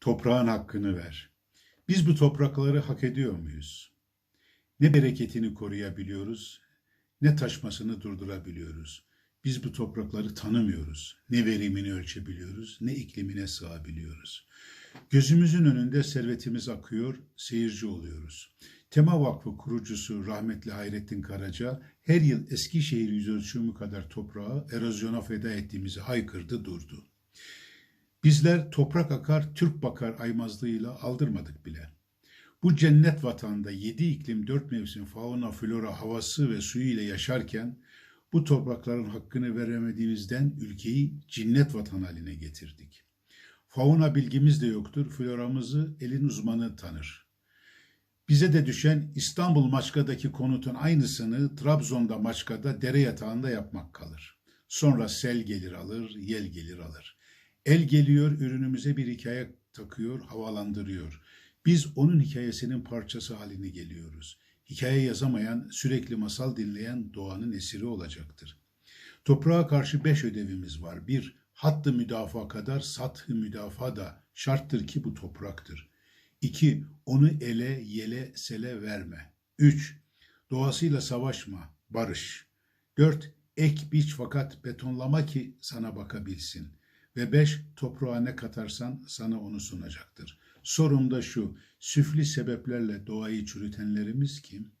Toprağın hakkını ver. Biz bu toprakları hak ediyor muyuz? Ne bereketini koruyabiliyoruz, ne taşmasını durdurabiliyoruz. Biz bu toprakları tanımıyoruz. Ne verimini ölçebiliyoruz, ne iklimine sığabiliyoruz. Gözümüzün önünde servetimiz akıyor, seyirci oluyoruz. Tema Vakfı kurucusu rahmetli Hayrettin Karaca her yıl Eskişehir yüz ölçümü kadar toprağı erozyona feda ettiğimizi haykırdı durdu. Bizler toprak akar, Türk bakar aymazlığıyla aldırmadık bile. Bu cennet vatanda yedi iklim dört mevsim fauna, flora, havası ve suyu ile yaşarken bu toprakların hakkını veremediğimizden ülkeyi cinnet vatan haline getirdik. Fauna bilgimiz de yoktur, floramızı elin uzmanı tanır. Bize de düşen İstanbul Maçka'daki konutun aynısını Trabzon'da Maçka'da dere yatağında yapmak kalır. Sonra sel gelir alır, yel gelir alır. El geliyor ürünümüze bir hikaye takıyor, havalandırıyor. Biz onun hikayesinin parçası haline geliyoruz. Hikaye yazamayan, sürekli masal dinleyen doğanın esiri olacaktır. Toprağa karşı beş ödevimiz var. Bir, hattı müdafaa kadar sathı müdafaa da şarttır ki bu topraktır. İki, onu ele, yele, sele verme. Üç, doğasıyla savaşma, barış. Dört, ek biç fakat betonlama ki sana bakabilsin. Ve beş, toprağa ne katarsan sana onu sunacaktır. Sorum da şu, süfli sebeplerle doğayı çürütenlerimiz kim?